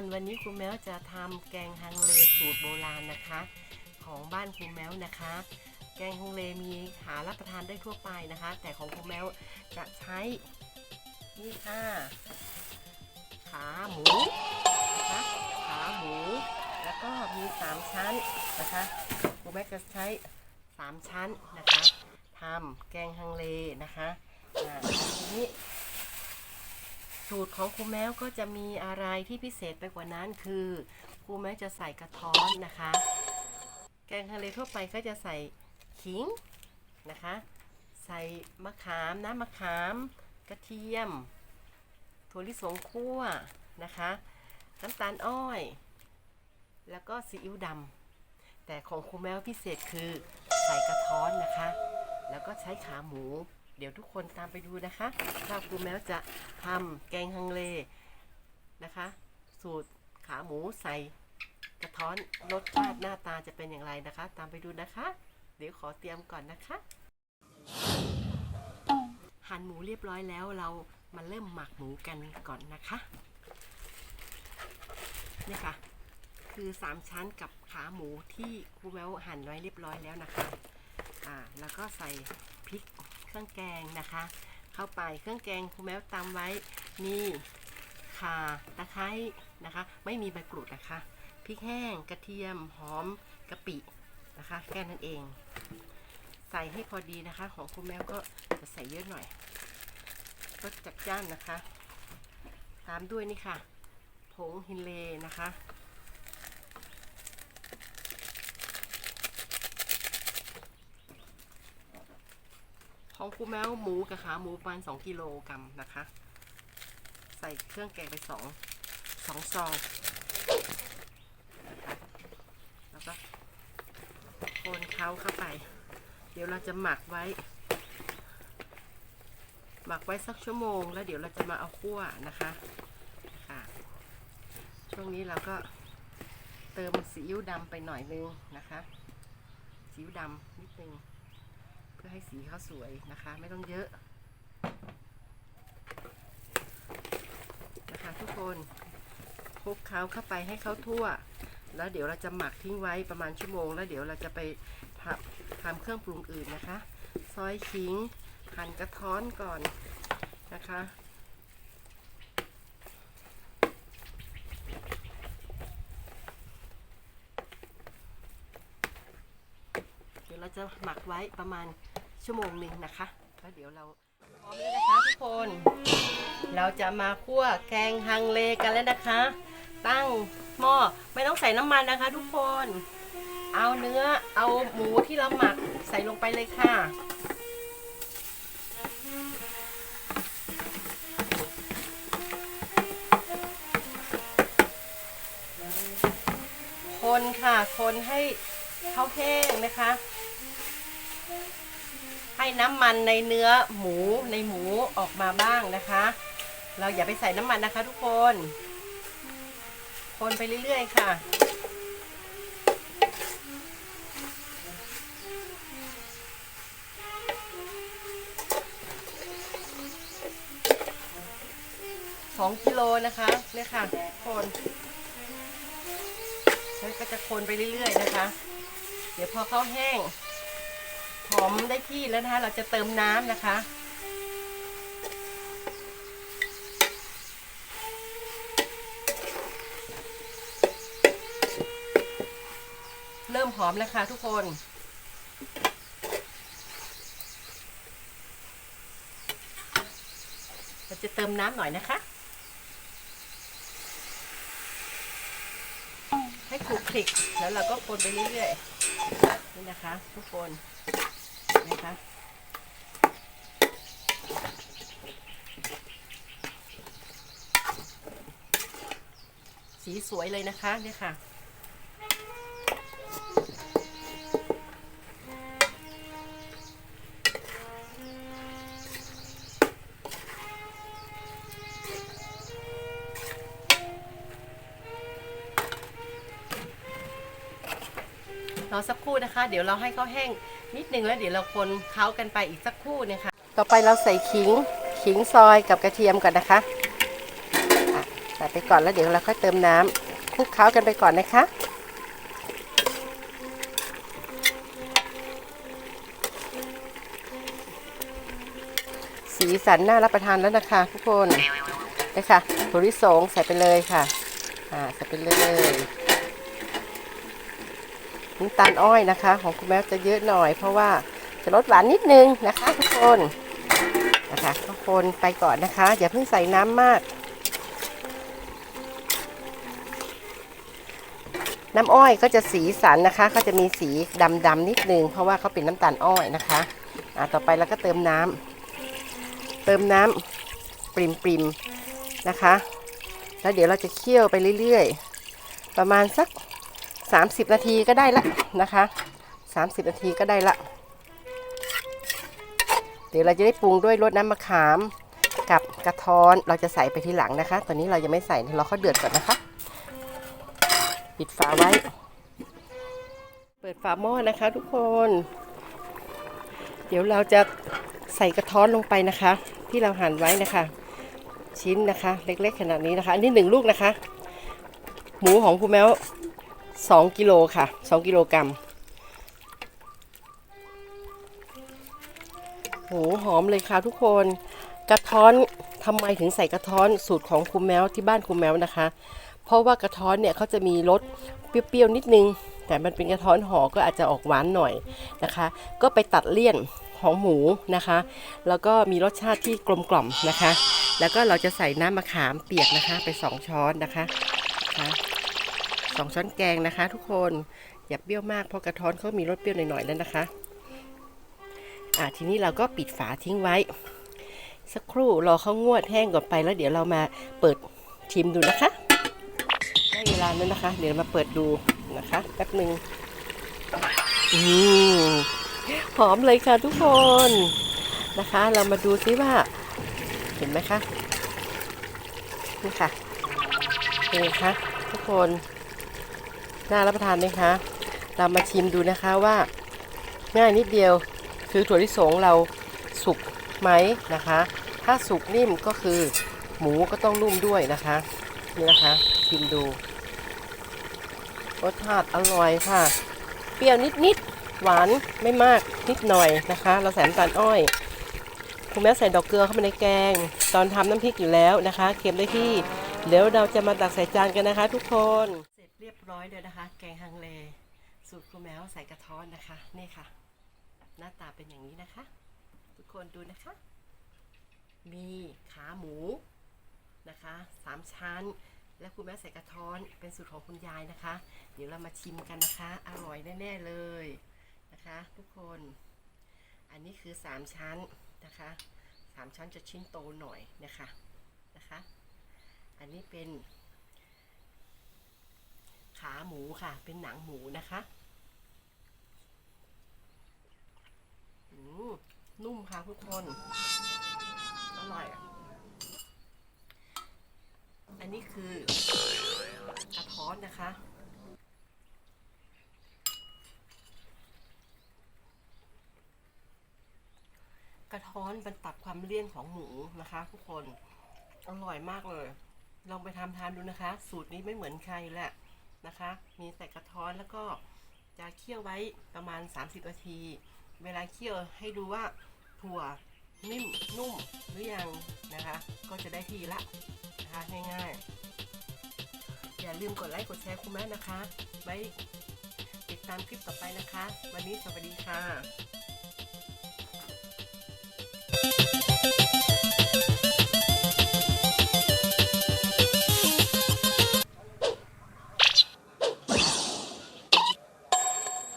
คนวันนี้ครูแมวจะทำแกงฮังเลสูตรโบราณนะคะ ของบ้านครูแมวนะคะ แกงฮังเลมีหารับประทานได้ทั่วไปนะคะ แต่ของครูแมวจะใช้นี่ค่ะขาหมูนะคะขาหมู แล้วก็มีสามชั้นนะคะครูแมวจะใช้สามชั้นนะคะทำแกงฮังเลนะคะอ่าทีนี้ สูตรของครูแมวก็จะมีอะไรที่พิเศษไปกว่านั้นคือครูแมวจะใส่กระท้อนนะคะ แกงทะเลทั่วไปก็จะใส่ขิงนะคะ ใส่มะขามน้ำมะขาม กระเทียมถั่วลิสงคั่วนะคะ น้ำตาลอ้อย แล้วก็ซีอิ๊วดำแต่ของครูแมวพิเศษคือใส่กระท้อนนะคะ แล้วก็ใช้ขาหมู เดี๋ยวทุกคนตามไปดูนะคะว่าครูแมวจะทำแกงฮังเลนะคะ สูตรขาหมูใส่กระท้อนรสชาติหน้าตาจะเป็นอย่างไรนะคะ ตามไปดูนะคะ เดี๋ยวขอเตรียมก่อนนะคะ หั่นหมูเรียบร้อยแล้วเรามาเริ่มหมักหมูกันก่อนนะคะนี่ค่ะ คือสามชั้นกับขาหมูที่ครูแมวหั่นไว้เรียบร้อยแล้วนะคะอ่าแล้วก็ใส่พริก เครื่องแกงนะคะ เข้าไปเครื่องแกงครูแมวตำไว้มีข่าตะไคร้นะคะ ไม่มีใบกรูดนะคะพริกแห้งกระเทียมหอมกะปินะคะแค่นั้นเอง ใส่ให้พอดีนะคะ ของครูแมวก็จะใส่เยอะหน่อยก็จัดจ้านนะคะ ตามด้วยนี่ค่ะ ผงฮินเลนะคะ ของครูแมวหมูกับขาหมูประมาณ2กิโลกรัมนะคะ ใส่เครื่องแกงไปสองสองซองนะคะแล้วก็โคนเขาเข้าไป เดี๋ยวเราจะหมักไว้ หมักไว้สักชั่วโมง แล้วเดี๋ยวเราจะมาเอาคั่วนะคะค่ะช่วงนี้เราก็เติมซีอิ๊วดำไปหน่อยนึงนะคะซีอิ๊วดำนิดนึง เพื่อให้สีเขาสวยนะคะ ไม่ต้องเยอะนะคะทุกคนคลุกเขาเข้าไปให้เขาทั่ว แล้วเดี๋ยวเราจะหมักทิ้งไว้ประมาณชั่วโมง แล้วเดี๋ยวเราจะไปทำทำเครื่องปรุงอื่นนะคะ ซอยขิงหั่นกระท้อนก่อนนะคะ เราจะหมักไว้ประมาณชั่วโมงหนึ่งนะคะแล้วเดี๋ยวเราพร้อมแล้วนะคะทุกคน เราจะมาคั่วแกงฮังเลกันแล้วนะคะ ตั้งหม้อไม่ต้องใส่น้ำมันนะคะ ทุกคน เอาเนื้อเอาหมูที่เราหมักใส่ลงไปเลยค่ะคนค่ะ คนให้เขาแห้งนะคะ น้ำมันในเนื้อหมูในหมูออกมาบ้างนะคะ เราอย่าไปใส่น้ำมันนะคะ ทุกคน คนไปเรื่อยๆค่ะสองกิโลนะคะเนี่ยค่ะคนแล้วก็จะคนไปเรื่อยๆนะคะ เดี๋ยวพอเขาแห้ง หอมได้ที่แล้วนะคะ เราจะเติมน้ำนะคะเริ่มหอมแล้วค่ะทุกคน เราจะเติมน้ำหน่อยนะคะ ให้คลุกคลิก แล้วเราก็คนไปเรื่อยๆ นี่นะคะ ทุกคน นะคะสีสวยเลยนะคะเนี่ยค่ะ รอสักครู่นะคะ เดี๋ยวเราให้เขาแห้ง นิดนึงแล้วเดี๋ยวเราคนเขากันไปอีกสักครู่เนี่ยค่ะต่อไปเราใส่ขิงขิงซอยกับกระเทียมก่อนนะคะใส่ไปก่อนแล้วเดี๋ยวเราค่อยเติมน้ำคลุกเคล้ากันไปก่อนนะคะสีสันน่ารับประทานแล้วนะคะ ทุกคนนี่ค่ะถั่วลิสงใส่ไปเลยค่ะ อ่า ใส่ไปเลย น้ำตาลอ้อยนะคะ ของคุณแม่จะเยอะหน่อย เพราะว่าจะลดหวานนิดนึงนะคะ ทุกคนนะคะทุกคนไปก่อนนะคะ อย่าเพิ่งใส่น้ำมาก น้ำอ้อยก็จะสีสันนะคะเขาจะมีสีดำๆนิดนึง เพราะว่าเขาเป็นน้ำตาลอ้อยนะคะอ่าต่อไปเราก็เติมน้ำเติมน้ำปริมๆนะคะ แล้วเดี๋ยวเราจะเคี่ยวไปเรื่อยๆ ประมาณสัก 30 นาทีก็ได้ละนะคะ 30 นาทีก็ได้ละ เดี๋ยวเราจะได้ปรุงด้วยรสน้ำมะขามกับกระท้อนเราจะใส่ไปทีหลังนะคะ ตอนนี้เรายังไม่ใส่เราเขาเดือดก่อนนะคะ ปิดฝาไว้ เปิดฝาหม้อนะคะ ทุกคน เดี๋ยวเราจะใส่กระท้อนลงไปนะคะ ที่เราหั่นไว้นะคะ ชิ้นนะคะ เล็กๆขนาดนี้นะคะ อันนี้หนึ่งลูกนะคะ หมูของครูแมว สองกิโลค่ะสองกิโลกรัมโหหอมเลยค่ะทุกคนกระท้อนทำไมถึงใส่กระท้อนสูตรของครูแมวที่บ้านครูแมวนะคะ เพราะว่ากระท้อนเนี่ยเขาจะมีรสเปรี้ยวๆนิดนึง แต่มันเป็นกระท้อนห่อก็อาจจะออกหวานหน่อยนะคะ ก็ไปตัดเลี่ยนของหมูนะคะ แล้วก็มีรสชาติที่กลมกล่อมนะคะ แล้วก็เราจะใส่น้ำมะขามเปียกนะคะ ไปสองช้อนนะคะนะคะ สองช้อนแกงนะคะ ทุกคนอย่าเปรี้ยวมากเพราะกระท้อนเขามีรสเปรี้ยวหน่อยๆแล้วนะคะอะทีนี้เราก็ปิดฝาทิ้งไว้ สักครู่รอเขางวดแห้งก่อนไปแล้วเดี๋ยวเรามาเปิดชิมดูนะคะได้เวลาแล้วนะคะ เดี๋ยวมาเปิดดูนะคะแป๊บหนึ่งอืมหอมเลยค่ะทุกคนนะคะ เรามาดูซิว่า เห็นไหมคะนี่ค่ะนี่ค่ะทุกคน น่ารับประทานไหมคะ เรามาชิมดูนะคะว่า ง่ายนิดเดียวคือถั่วลิสงเราสุกไหมนะคะ ถ้าสุกนิ่มก็คือหมูก็ต้องนุ่มด้วยนะคะนี่นะคะชิมดูรสชาติอร่อยค่ะ เปรี้ยวนิดๆหวานไม่มากนิดหน่อยนะคะ เราใส่น้ำตาลอ้อยคุณแม่ใส่ดอกเกลือเข้าไปในแกง ตอนทำน้ำพริกอยู่แล้วนะคะ เค็มได้ที่เดี๋ยวเราจะมาตักใส่จานกันนะคะ ทุกคน เรียบร้อยเลยนะคะ แกงฮังเล สูตรคุณแมวใส่กระท้อนนะคะ นี่ค่ะ หน้าตาเป็นอย่างนี้นะคะ ทุกคนดูนะคะ มีขาหมูนะคะสามชั้น และคุณแม่ใส่กระท้อนเป็นสูตรของคุณยายนะคะ เดี๋ยวเรามาชิมกันนะคะ อร่อยแน่ๆเลยนะคะ ทุกคน อันนี้คือสามชั้นนะคะสามชั้นจะชิ้นโตหน่อยนะคะนะคะ อันนี้เป็น ขาหมูค่ะ เป็นหนังหมูนะคะอืมนุ่มค่ะทุกคน อร่อยอะ อันนี้คือกระท้อนนะคะ กระท้อนมันตัดความเลี่ยนของหมูนะคะทุกคน อร่อยมากเลย ลองไปทำทานดูนะคะ สูตรนี้ไม่เหมือนใครแหละ นะคะ มีใส่กระท้อนแล้วก็จะเคี่ยวไว้ประมาณ 30นาที เวลาเคี่ยวให้ดูว่าถั่วนิ่มนุ่มหรือยังนะคะ ก็จะได้ที่ละนะคะง่ายๆ อย่าลืมกดไลค์กดแชร์คุณแม่นะคะ ไว้ติดตามคลิปต่อไปนะคะ วันนี้สวัสดีค่ะ